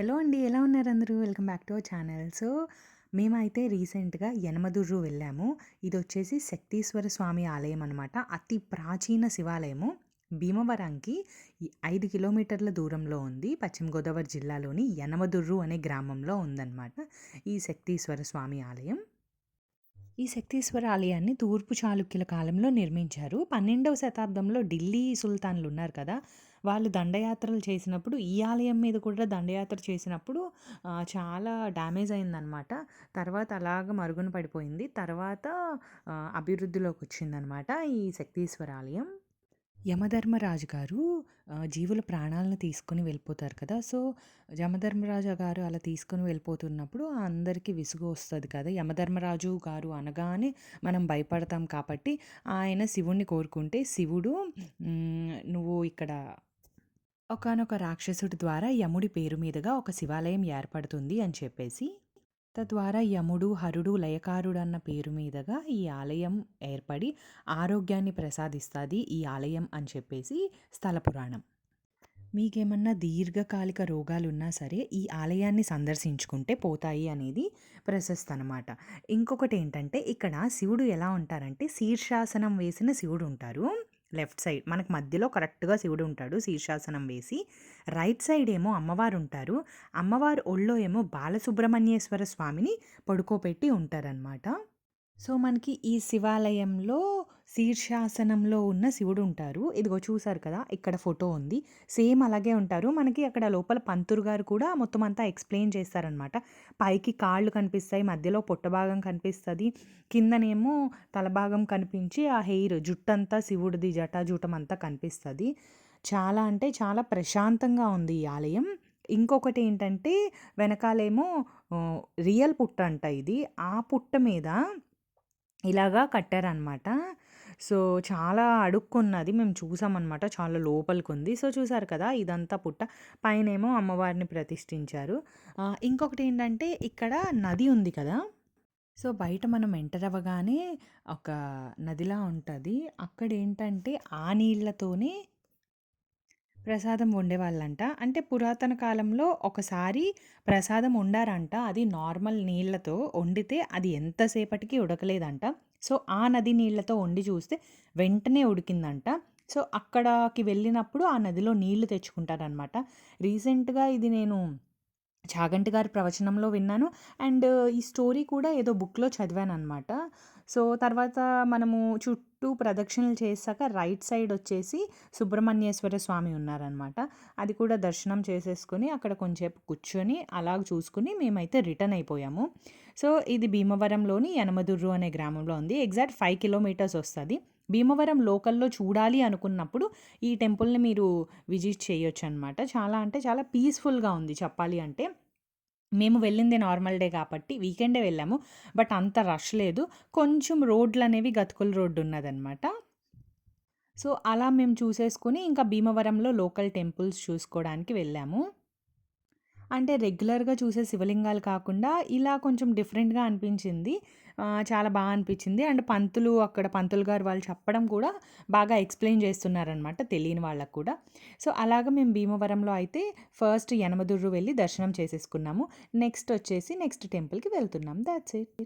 Hello అండి ఎలా ఉన్నారు అందరూ? Welcome back to our channel. So మేమైతే రీసెంట్గా యనమదుర్రు వెళ్ళాము. ఇది వచ్చేసి శక్తీశ్వర స్వామి ఆలయం అనమాట అతి ప్రాచీన శివాలయము. భీమవరంకి ఐదు కిలోమీటర్ల దూరంలో ఉంది. పశ్చిమ గోదావరి జిల్లాలోని యనమదుర్రు అనే గ్రామంలో ఉందన్నమాట ఈ శక్తీశ్వర స్వామి ఆలయం. ఈ శక్తీశ్వర ఆలయాన్ని తూర్పు చాళుక్యుల కాలంలో నిర్మించారు. పన్నెండవ శతాబ్దంలో ఢిల్లీ సుల్తాన్లు ఉన్నారు కదా వాళ్ళు దండయాత్రలు చేసినప్పుడు ఈ ఆలయం మీద కూడా దండయాత్ర చేసినప్పుడు చాలా డ్యామేజ్ అయిందనమాట తర్వాత అలాగ మరుగున పడిపోయింది. తర్వాత అభివృద్ధిలోకి వచ్చిందనమాట ఈ శక్తీశ్వర ఆలయం యమధర్మరాజు గారు జీవుల ప్రాణాలను తీసుకొని వెళ్ళిపోతారు కదా. సో యమధర్మరాజు గారు అలా తీసుకొని వెళ్ళిపోతున్నప్పుడు అందరికీ విసుగు వస్తుంది కదా. యమధర్మరాజు గారు అనగానే మనం భయపడతాం కాబట్టి ఆయన శివుణ్ణి కోరుకుంటే శివుడు నువ్వు ఇక్కడ ఒకానొక రాక్షసుడి ద్వారా యముడి పేరు మీదుగా ఒక శివాలయం ఏర్పడుతుంది అని చెప్పేసి తద్వారా యముడు హరుడు లయకారుడు అన్న పేరు మీదుగా ఈ ఆలయం ఏర్పడి ఆరోగ్యాన్ని ప్రసాదిస్తుంది ఈ ఆలయం అని చెప్పేసి స్థల పురాణం. మీకేమన్నా దీర్ఘకాలిక రోగాలు ఉన్నా సరే ఈ ఆలయాన్ని సందర్శించుకుంటే పోతాయి అనేది ప్రశస్త అనమాట ఇంకొకటి ఏంటంటే ఇక్కడ శివుడు ఎలా ఉంటారంటే శీర్షాసనం వేసిన శివుడు ఉంటారు. లెఫ్ట్ సైడ్ మనకు మధ్యలో కరెక్ట్గా శివుడు ఉంటాడు శీర్షాసనం వేసి. రైట్ సైడ్ ఏమో అమ్మవారు ఉంటారు. అమ్మవారు ఒళ్ళో ఏమో బాలసుబ్రహ్మణ్యేశ్వర స్వామిని పడుకోబెట్టి ఉంటారనమాట సో మనకి ఈ శివాలయంలో శీర్షాసనంలో ఉన్న శివుడు ఉంటారు. ఇదిగో చూసారు కదా ఇక్కడ ఫోటో ఉంది. సేమ్ అలాగే ఉంటారు. మనకి అక్కడ లోపల పంతురు గారు కూడా మొత్తం అంతా ఎక్స్ప్లెయిన్ చేస్తారనమాట పైకి కాళ్ళు కనిపిస్తాయి మధ్యలో పొట్ట భాగం కనిపిస్తుంది కిందనేమో తలభాగం కనిపించి ఆ హెయిర్ జుట్టంతా శివుడిది జటాజూటం అంతా కనిపిస్తుంది. చాలా అంటే చాలా ప్రశాంతంగా ఉంది ఈ ఆలయం. ఇంకొకటి ఏంటంటే వెనకాలేమో రియల్ పుట్ట అంట ఇది. ఆ పుట్ట మీద ఇలాగా కట్టారనమాట సో చాలా అడుక్కున్నది మేము చూసామన్నమాట. చాలా లోపలికి ఉంది సో చూసారు కదా ఇదంతా పుట్ట. పైనేమో అమ్మవారిని ప్రతిష్ఠించారు. ఇంకొకటి ఏంటంటే ఇక్కడ నది ఉంది కదా. సో బయట మనం ఎంటర్ అవ్వగానే ఒక నదిలా ఉంటుంది. అక్కడ ఏంటంటే ఆ నీళ్ళతోనే ప్రసాదం వండేవాళ్ళంట. అంటే పురాతన కాలంలో ఒకసారి ప్రసాదం వండారంట. అది నార్మల్ నీళ్ళతో వండితే అది ఎంతసేపటికి ఉడకలేదంట. సో ఆ నది నీళ్ళతో వండి చూస్తే వెంటనే ఉడికిందంట. సో అక్కడికి వెళ్ళినప్పుడు ఆ నదిలో నీళ్ళు తెచ్చుకుంటారనమాట రీసెంట్గా ఇది నేను చాగంటి గారి ప్రవచనంలో విన్నాను. అండ్ ఈ స్టోరీ కూడా ఏదో బుక్లో చదివాను అనమాట సో తర్వాత మనము చుట్టూ ప్రదక్షిణలు చేశాక రైట్ సైడ్ వచ్చేసి సుబ్రహ్మణ్యేశ్వర స్వామి ఉన్నారనమాట అది కూడా దర్శనం చేసేసుకొని అక్కడ కొంచెంసేపు కూర్చొని అలాగ చూసుకుని మేమైతే రిటర్న్ అయిపోయాము. సో ఇది భీమవరంలోని యనమదుర్రు అనే గ్రామంలో ఉంది. ఎగ్జాక్ట్ ఫైవ్ కిలోమీటర్స్ వస్తుంది. భీమవరం లోకల్లో చూడాలి అనుకున్నప్పుడు ఈ టెంపుల్ని మీరు విజిట్ చేయొచ్చు అనమాట చాలా అంటే చాలా పీస్ఫుల్గా ఉంది చెప్పాలి అంటే. మేము వెళ్ళింది నార్మల్ డే కాబట్టి వీకెండే వెళ్ళాము. బట్ అంత రష్ లేదు. కొంచెం రోడ్లు అనేవి గతుకుల రోడ్డు ఉన్నదనమాట సో అలా మేము చూసేసుకుని ఇంకా భీమవరంలో లోకల్ టెంపుల్స్ చూసుకోవడానికి వెళ్ళాము. అంటే రెగ్యులర్గా చూసే శివలింగాలు కాకుండా ఇలా కొంచెం డిఫరెంట్గా అనిపించింది. చాలా బాగా అనిపించింది. అండ్ పంతులు అక్కడ పంతులు గారు వాళ్ళు చెప్పడం కూడా బాగా ఎక్స్ప్లెయిన్ చేస్తున్నారనమాట తెలియని వాళ్ళకు కూడా. సో అలాగ మేము భీమవరంలో అయితే ఫస్ట్ యనమదుర్రు వెళ్ళి దర్శనం చేసేసుకున్నాము. నెక్స్ట్ వచ్చేసి నెక్స్ట్ టెంపుల్కి వెళ్తున్నాం. That's it